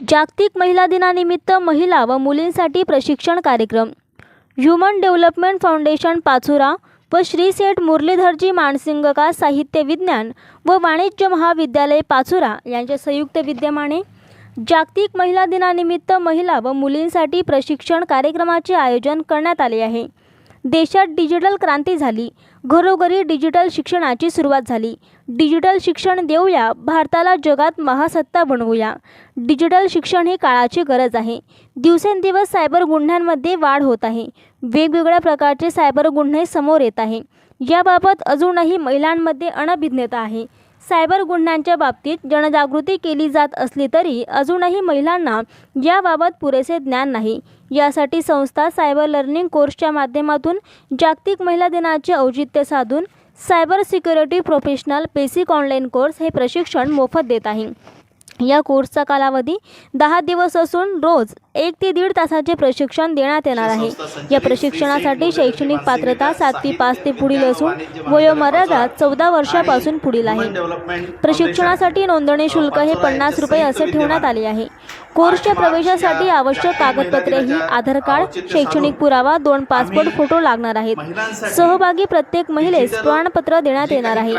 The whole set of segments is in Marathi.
जागतिक महिला दिनानिमित्त महिला व मुलींसाठी प्रशिक्षण कार्यक्रम. ह्युमन डेव्हलपमेंट फाउंडेशन पाचुरा व श्री सेठ मुरलीधरजी मानसिंगका साहित्य विज्ञान व वाणिज्य महाविद्यालय पाचोरा यांच्या संयुक्त विद्यमाने जागतिक महिला दिनानिमित्त महिला व मुलींसाठी प्रशिक्षण कार्यक्रमाचे आयोजन करण्यात आले आहे. देशात डिजिटल क्रांती झाली. घरोघरी डिजिटल शिक्षणाची सुरुवात झाली. डिजिटल शिक्षण देऊया भारताला जगात महासत्ता बनवूया. डिजिटल शिक्षण ही काळाची गरज आहे. दिवसेंदिवस सायबर गुन्ह्यांमध्ये वाढ होत आहे. वेगवेगळ्या प्रकारचे सायबर गुन्हे समोर येत आहे. याबाबत अजूनही महिलांमध्ये अनभिज्ञता आहे. सायबर गुन्ह्यांच्या बाबतीत जनजागृती केली जात असली तरी अजूनही महिलांना याबाबत पुरेसे ज्ञान नाही. यासाठी संस्था सायबर लर्निंग कोर्सच्या माध्यमातून जागतिक महिला दिनाचे औचित्य साधून cyber security professional basic online course हे प्रशिक्षण मोफत देत आहे. या कोर्सचा कालावधी दहा दिवस असून रोज एक ते दीड तासाचे प्रशिक्षण देण्यात येणार आहे. या प्रशिक्षणासाठी शैक्षणिक पात्रता सातवी पाच ते पुढील असून वयोमर्यादा चौदा वर्षापासून पुढील आहे. प्रशिक्षणासाठी नोंदणी शुल्क हे पन्नास रुपये असे ठेवण्यात आले आहे. कोर्सच्या प्रवेशासाठी आवश्यक कागदपत्रे ही आधार कार्ड शैक्षणिक पुरावा दोन पासपोर्ट फोटो लागणार आहेत. सहभागी प्रत्येक महिलेस प्रमाणपत्र देण्यात येणार आहे.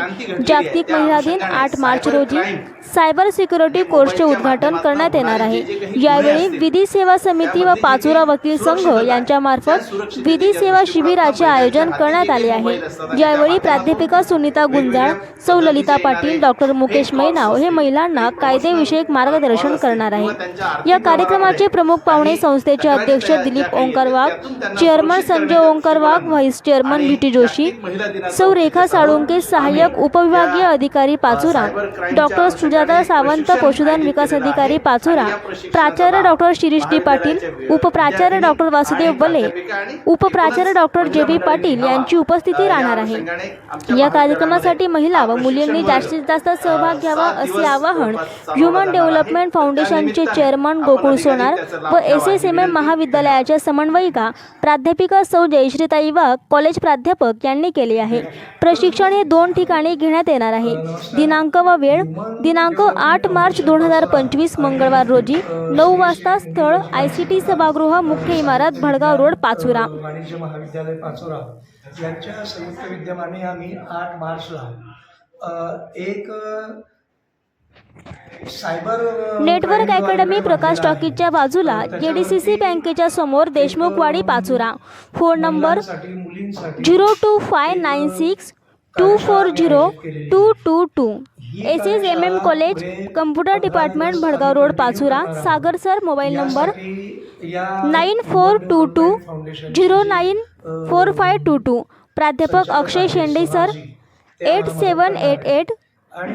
जागतिक महिला दिन आठ मार्च रोजी सायबर सिक्युरिटी कोर्सचे उद्घाटन करण्यात येणार आहे. यावेळी विधी सेवा समिती व पाचोरा वकील संघ यांच्यामार्फत विधी सेवा शिबिराचे आयोजन करण्यात आले आहे. यावेळी प्राध्यापिका सुनीता गुंजाळ सौ ललिता पाटील डॉक्टर मुकेश मैनाव हे महिलांना कायदेविषयक मार्गदर्शन करणार आहे. या कार्यक्रमाचे प्रमुख पाहुणे संस्थेचे अध्यक्ष Dilip Omkar Wagh chairman Sanjay Omkar Wagh vice chairman V Joshi सौ रेखा साळुंके सहाय्यक उपविभागीय अधिकारी पाचोरा डॉक्टर सुजाता सावंत पशुधन विकास अधिकारी पाचोरा प्राचार्य डॉक्टर शिरीष डी पाटील उपप्राचार्य डॉक्टर वासुदेव बले उपप्राचार्य डॉक्टर जे बी पाटील यांची उपस्थिती राहणार आहे. या कार्यक्रमासाठी महिला व मुलींनी जास्तीत जास्त सहभाग घ्यावा असे आवाहन ह्युमन डेव्हलपमेंट फाउंडेशनचे चेअरमन गोकुळ सोनार व एस एस एम एम महाविद्यालयाच्या समन्वयिका प्राध्यापिका सौ जयश्रीताई वाघ कॉलेज प्राध्यापक यांनी केले आहे. प्रशिक्षण हे दोन ठिकाणी घेण्यात येणार आहे. दिनांक व वेळ दिनांक आठ मार्च दोन हजार पंचवीस मंगळवार रोजी नऊ वाजता स्थळ आय सी टी सभागृह मुख्य इमारत भडगाव रोड पाचोरा. वाणिज्य महाविद्यालय पाचोरा यांच्या संयुक्त विद्यमाने आम्ही आठ मार्चला एक सायबर नेटवर्क अकॅडमी प्रकाश टॉकीजच्या बाजूला जेडीसीसी बँकेच्या समोर देशमुखवाडी पाचोरा. फोन नंबर मुलींसाठी zero two five nine six two four zero two two two. S S M M college computer department Bhadgaon road Pachora. Sagar sir mobile number nine four two two zero nine four five two two. प्राध्यापक Akshay Shende sir eight seven eight eight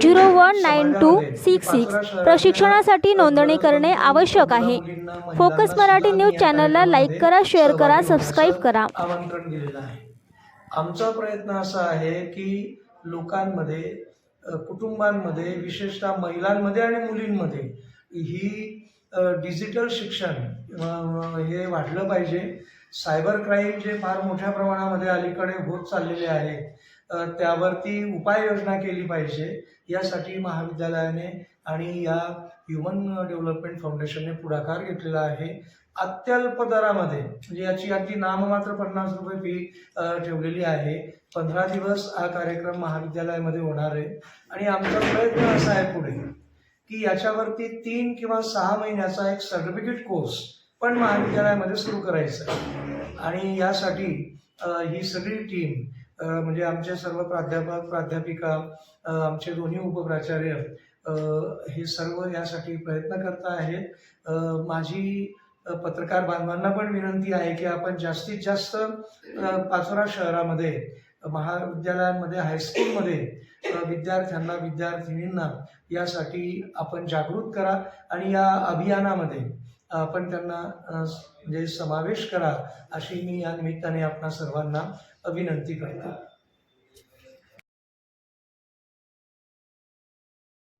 zero one nine two six six. प्रशिक्षणासाठी नोंदणी करणे आवश्यक आहे. फोकस मराठी न्यूज चॅनलला लाईक करा शेअर करा सबस्क्राईब करा. आमचा प्रयत्न असा आहे की लोकांमध्ये कुटुंबांमध्ये विशेषतः महिलांमध्ये आणि मुलींमध्ये ही डिजिटल शिक्षण हे वाढलं पाहिजे. सायबर क्राईम जे फार मोठ्या प्रमाणामध्ये अलीकडे होत चाललेले आहे त्यावरती उपाययोजना केली पाहिजे यासाठी महाविद्यालयाने आणि या ह्युमन डेव्हलपमेंट फाउंडेशनने पुढाकार घेतलेला आहे. अत्यल्प दरामध्ये म्हणजे याची अगदी नाममात्र पन्नास रुपये फी ठेवलेली आहे. पंधरा दिवस हा कार्यक्रम महाविद्यालयामध्ये होणार आहे. आणि आमचा प्रयत्न असा आहे पुढे की याच्यावरती तीन किंवा सहा महिन्याचा एक सर्टिफिकेट कोर्स पण महाविद्यालयामध्ये सुरू करायचा आहे. आणि यासाठी ही सगळी टीम म्हणजे आमचे सर्व प्राध्यापक प्राध्यापिका आमचे दोन्ही उपप्राचार्य हे सर्व यासाठी प्रयत्न करत आहेत. माझी पत्रकार बांधवांना पण विनंती आहे की आपण जास्तीत जास्त पाचोरा शहरामध्ये महाविद्यालयांमध्ये हायस्कूलमध्ये विद्यार्थ्यांना विद्यार्थिनींना यासाठी आपण जागृत करा आणि या अभियानामध्ये आपण त्यांना म्हणजे समावेश करा अशी मी या निमित्ताने आपणा सर्वांना विनंती करतो.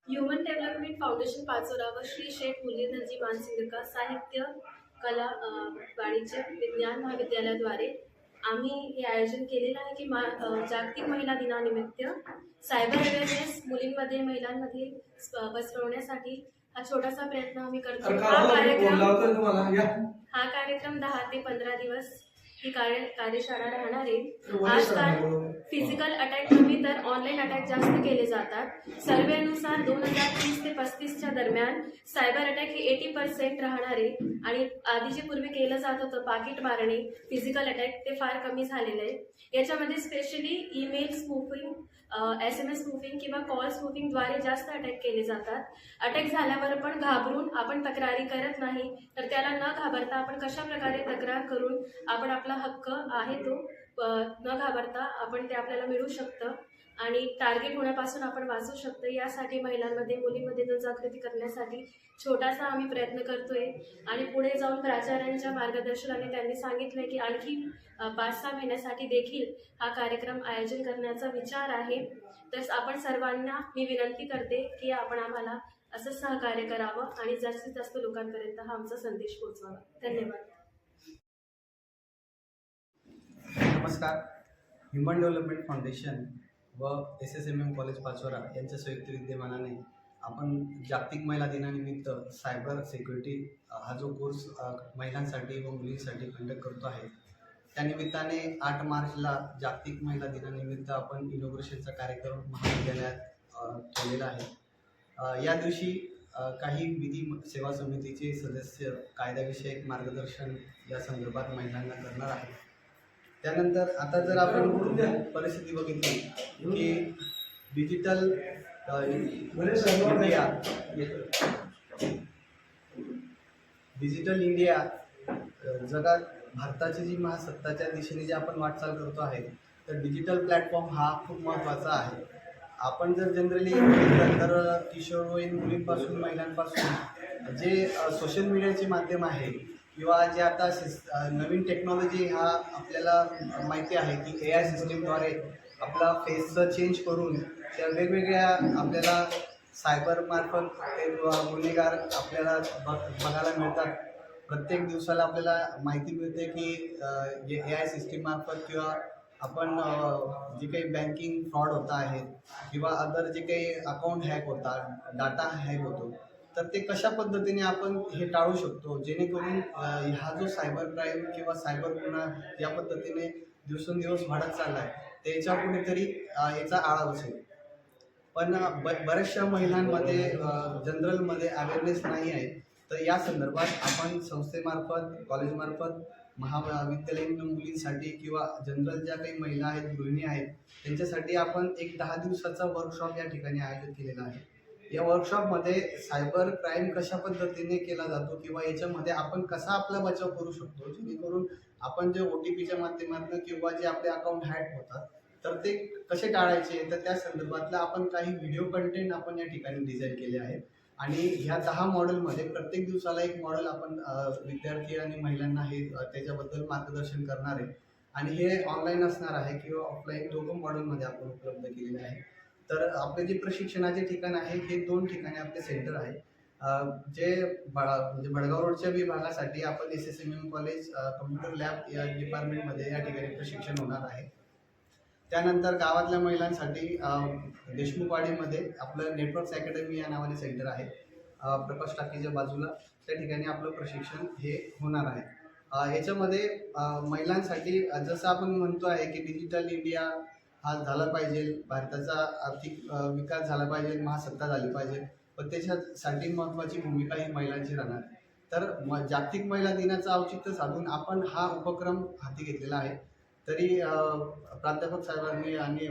ह्युमन डेव्हलपमेंट फाउंडेशन पाचोरा व श्री शेख मुरलीधरजी मानसिंगका साहित्य कला वाणिज्य विज्ञान महाविद्यालयाद्वारे आम्ही हे आयोजन केलेलं आहे की मा जागतिक महिला दिनानिमित्त सायबर अवेअरनेस मुलींमध्ये महिलांमध्ये पसरवण्यासाठी हा छोटासा प्रयत्न आम्ही करतो. हा कार्यक्रम हा कार्यक्रम दहा ते पंधरा दिवस ही कार्य कार्यशाळा राहणार आहे. आजकाल अधिकारी. फिजिकल अटॅक कमी तर ऑनलाईन अटॅक जास्त केले जातात. सर्वेनुसार दोन हजार तीस ते पस्तीसच्या दरम्यान सायबर अटॅक हे एटी पर्सेंट राहणारे आणि आधी जे पूर्वी केलं जात होतं पाकिट मारणे फिजिकल अटॅक ते फार कमी झालेलं. आहे याच्यामध्ये specially email spoofing S M S spoofing किंवा कॉल स्पूफिंगद्वारे जास्त अटॅक केले जातात. अटॅक झाल्यावर पण घाबरून आपण तक्रारी करत नाही तर त्याला न घाबरता आपण कशा प्रकारे तक्रार करून आपण आपला हक्क आहे तो न घाबरता आपण ते आपल्याला मिळू शकतं. आणि टार्गेट होण्यापासून आपण वाचू शकतो. यासाठी महिलांमध्ये मुलींमध्ये जनजागृती करण्यासाठी छोटासा आम्ही प्रयत्न करतोय. आणि पुढे जाऊन प्राचार्यांच्या मार्गदर्शनाने त्यांनी सांगितलं की आणखी पाच सहा महिन्यासाठी देखील हा कार्यक्रम आयोजन करण्याचा विचार आहे. तर आपण सर्वांना मी विनंती करते की आपण आम्हाला असं सहकार्य करावं आणि जास्तीत जास्त लोकांपर्यंत हा आमचा संदेश पोहोचवावा. धन्यवाद. नमस्कार. ह्युमन डेव्हलपमेंट फाउंडेशन व S S M M college Pachora यांच्या संयुक्त विद्यमानाने आपण जागतिक महिला दिनानिमित्त सायबर सिक्युरिटी हा जो कोर्स महिलांसाठी व मुलींसाठी कंडक्ट करतो आहे त्यानिमित्ताने आठ मार्चला जागतिक महिला दिनानिमित्त आपण इनोग्रेशनचा कार्यक्रम महाविद्यालयात ठेवलेला आहे. या दिवशी काही विधी म- सेवा समितीचे सदस्य कायद्याविषयक मार्गदर्शन या संदर्भात महिलांना करणार आहे त्यानंतर आता जर आपण परिस्थिती बघितली की डिजिटल इंडिया डिजिटल इंडिया जगात भारताची जी महासत्ताच्या दिशेने जी आपण वाटचाल करतो आहे तर डिजिटल प्लॅटफॉर्म हा खूप महत्त्वाचा आहे. आपण जर जनरली तर किशोरवयीन मुलींपासून महिलांपासून जे सोशल मीडियाचे माध्यम आहे किंवा जे आता सिस नवीन टेक्नॉलॉजी हा आपल्याला माहिती आहे की ए आय सिस्टीमद्वारे आपला फेसचं चेंज करून त्या वेगवेगळ्या आपल्याला सायबरमार्फत ते गुन्हेगार आपल्याला बघ बघायला मिळतात. प्रत्येक दिवसाला आपल्याला माहिती मिळते की जे ए आय सिस्टीममार्फत किंवा आपण जे काही बँकिंग फ्रॉड होता आहेत किंवा अदर जे काही अकाउंट हॅक होतात डाटा हॅक होतो तर ते कशा पद्धतीने आपण हे टाळू शकतो? जेणेकरून हा ह्या जो सायबर क्राईम किंवा सायबर गुन्हा या पद्धतीने दिवसेंदिवस वाढत चालला आहे त्याच्या कुठेतरी याचा आळा बसेल. पण ब बऱ्याचशा महिलांमध्ये जनरलमध्ये अवेअरनेस नाही आहे. तर या संदर्भात आपण संस्थेमार्फत कॉलेजमार्फत महाविद्यालयीन मुलींसाठी किंवा जनरल ज्या काही महिला आहेत गृहिणी आहेत त्यांच्यासाठी आपण एक दहा दिवसाचा वर्कशॉप या ठिकाणी आयोजित केलेला आहे. या वर्कशॉपमध्ये सायबर क्राईम कशा पद्धतीने केला जातो किंवा याच्यामध्ये आपण कसा आपला बचाव करू शकतो? जेणेकरून आपण जे ओ टी पीच्या माध्यमातून किंवा जे आपले अकाउंट हॅक होतात तर ते कसे टाळायचे? तर त्या संदर्भातला आपण काही व्हिडिओ कंटेंट आपण या ठिकाणी डिझाईन केले आहे आणि ह्या दहा मॉडेलमध्ये प्रत्येक दिवसाला एक मॉडेल आपण विद्यार्थी आणि महिलांना हे त्याच्याबद्दल मार्गदर्शन करणार आहे. आणि हे ऑनलाईन असणार आहे किंवा ऑफलाईन दोघं मॉडेलमध्ये आपण उपलब्ध केलेले आहे. तर आपले जे प्रशिक्षणाचे ठिकाण आहे हे दोन ठिकाणी आपले सेंटर आहे जे बा म्हणजे बडगाव रोडच्या विभागासाठी आपण S S M M college computer lab या डिपार्टमेंटमध्ये या ठिकाणी प्रशिक्षण होणार आहे. त्यानंतर गावातल्या महिलांसाठी देशमुखवाडीमध्ये आपलं नेटवर्क्स अकॅडमी या नावाने सेंटर आहे. प्रकाश टाकीच्या बाजूला त्या ठिकाणी आपलं प्रशिक्षण हे होणार आहे. याच्यामध्ये महिलांसाठी जसं आपण म्हणतो आहे की डिजिटल इंडिया हा झाला पाहिजे. भारताचा आर्थिक विकास झाला पाहिजे महासत्ता झाली पाहिजे. पण त्याच्यासाठी महत्त्वाची भूमिका ही महिलांची राहणार. तर म जागतिक महिला दिनाचं औचित्य साधून आपण हा उपक्रम हाती घेतलेला आहे. तरी प्राध्यापक साहेबांनी आणि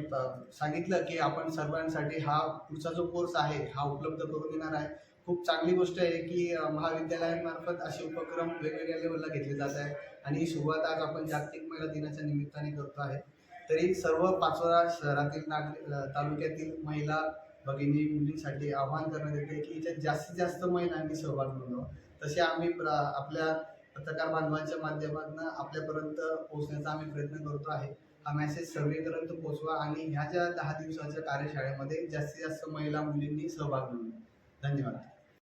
सांगितलं की आपण सर्वांसाठी हा पुढचा जो कोर्स आहे हा उपलब्ध करून देणार आहे. खूप चांगली गोष्ट आहे की महाविद्यालयांमार्फत असे उपक्रम वेगवेगळ्या लेवलला घेतले जात आहे आणि ही सुरुवात आज आपण जागतिक महिला दिनाच्या निमित्ताने करतो आहे. तरी सर्व पाचोरा शहरातील नागरिक तालुक्यातील महिला भगिनी मुलींसाठी आवाहन करण्यात येते की याच्यात जास्तीत जास्त महिलांनी सहभाग नोंदवा. तसे आम्ही प्र आपल्या पत्रकार बांधवांच्या माध्यमातून आपल्यापर्यंत पोहोचण्याचा आम्ही प्रयत्न करतो आहे. हा मेसेज सर्वेपर्यंत पोहोचवा आणि ह्या ज्या दहा दिवसाच्या कार्यशाळेमध्ये जास्तीत जास्त महिला मुलींनी सहभाग नोंदवा. धन्यवाद.